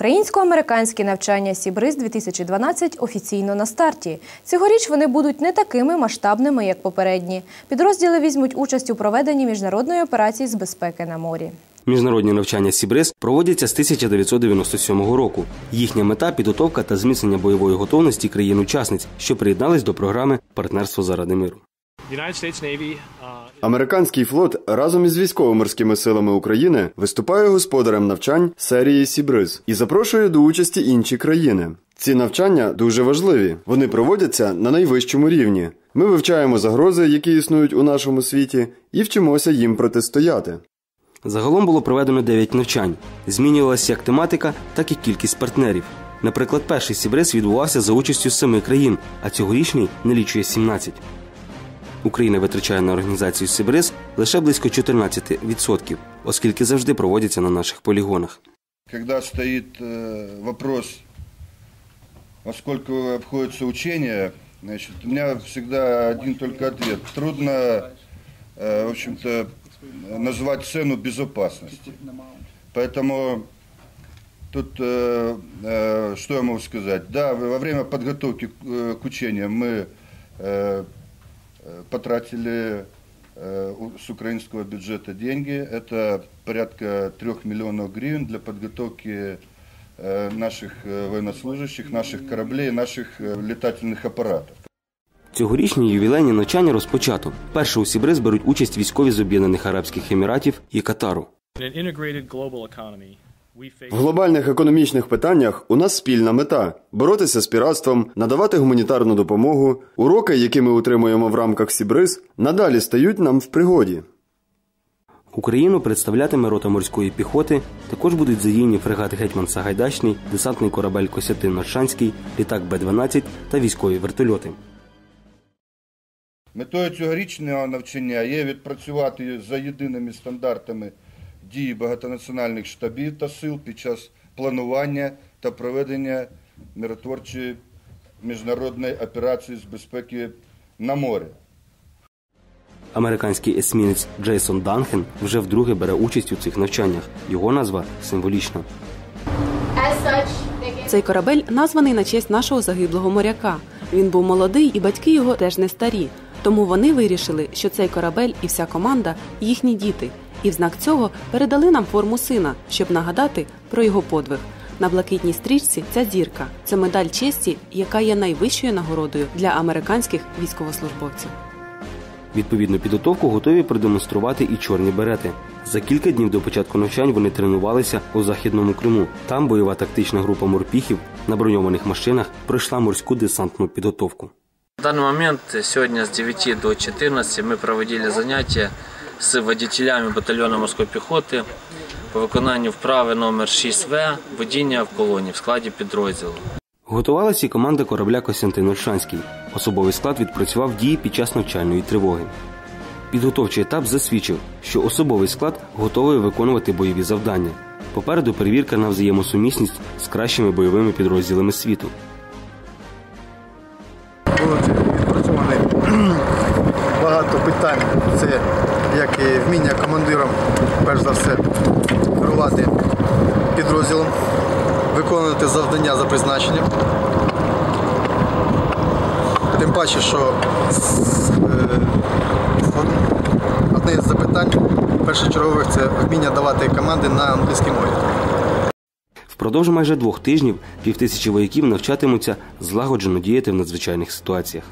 Українсько-американські навчання Сібриз 2012 офіційно на старті. Цьогоріч вони будуть не такими масштабними, як попередні. Підрозділи візьмуть участь у проведенні міжнародної операції з безпеки на морі. Міжнародні навчання Сібриз проводяться з 1997 року. Їхня мета підготовка та зміцнення бойової готовності країн-учасниць, що приєднались до програми Партнерство заради миру. Uh, Американський флот разом із військово-морськими силами України виступає господарем навчань серії Сібриз і запрошує до участі інші країни. Ці навчання дуже важливі. Вони проводяться на найвищому рівні. Ми вивчаємо загрози, які існують у нашому світі, і вчимося їм протистояти. Загалом було проведено 9 навчань. Змінювалася як тематика, так і кількість партнерів. Наприклад, перший Сібриз відбувався за участю семи країн, а цьогорічний налічує 17. Україна витрачає на організацію Сибриз лише близько 14%, оскільки завжди проводяться на наших полігонах. Когда стоит э, вопрос, во сколько обходится учение, значит, у меня всегда один только ответ. Трудно, э, в общем-то, назвать цену безопасности. Поэтому тут, э, э, что я могу сказать? Да, во время подготовки к, э, к учениям мы э, э, потратили э, у- с украинского бюджета деньги. Это порядка трех миллионов гривен для подготовки э, наших э, военнослужащих, наших кораблей, наших э, летательных аппаратов. Цьогорічні ювілейні навчання розпочато. Перше у Сібриз беруть участь військові з Об'єднаних Арабських Еміратів і Катару. in an integrated global economy, we face в глобальних економічних питаннях у нас спільна мета боротися з піратством, надавати гуманітарну допомогу. Уроки, які ми отримуємо в рамках Сібриз, надалі стають нам в пригоді. Україну представлятиме рота морської піхоти. Також будуть задіяні фрегат Гетьман Сагайдачний, десантний корабель Косятин Наршанський, літак Б-12 та військові вертольоти. Метою цьогорічного навчання є відпрацювати за єдиними стандартами дії багатонаціональних штабів та сил під час планування та проведення миротворчої міжнародної операції з безпеки на морі. Американський есмінець Джейсон Данхен вже вдруге бере участь у цих навчаннях. Його назва символічна. Цей корабель названий на честь нашого загиблого моряка. Він був молодий, і батьки його теж не старі. Тому вони вирішили, що цей корабель і вся команда їхні діти, і в знак цього передали нам форму сина, щоб нагадати про його подвиг. На блакитній стрічці ця зірка це медаль честі, яка є найвищою нагородою для американських військовослужбовців. Відповідну підготовку готові продемонструвати і чорні берети. За кілька днів до початку навчань вони тренувалися у західному Криму. Там бойова тактична група морпіхів на броньованих машинах пройшла морську десантну підготовку. В данный момент э, сегодня с 9 до 14 мы проводили занятия с водителями батальйону морської піхоти по виконанню вправи номер 6В водіння в колоні в складі підрозділу. Готувалася і команда корабля Костянтин Ольшанський. Особовий склад відпрацював дії під час навчальної тривоги. Підготовчий етап засвідчив, що особовий склад готовий виконувати бойові завдання. Попереду перевірка на взаємосумісність з кращими бойовими підрозділами світу. Це як і вміння командирам, перш за все, керувати підрозділом, виконувати завдання за призначенням. Тим паче, що е, одне з запитань першочергових це вміння давати команди на англійській мові. Впродовж майже двох тижнів півтисячі вояків навчатимуться злагоджено діяти в надзвичайних ситуаціях.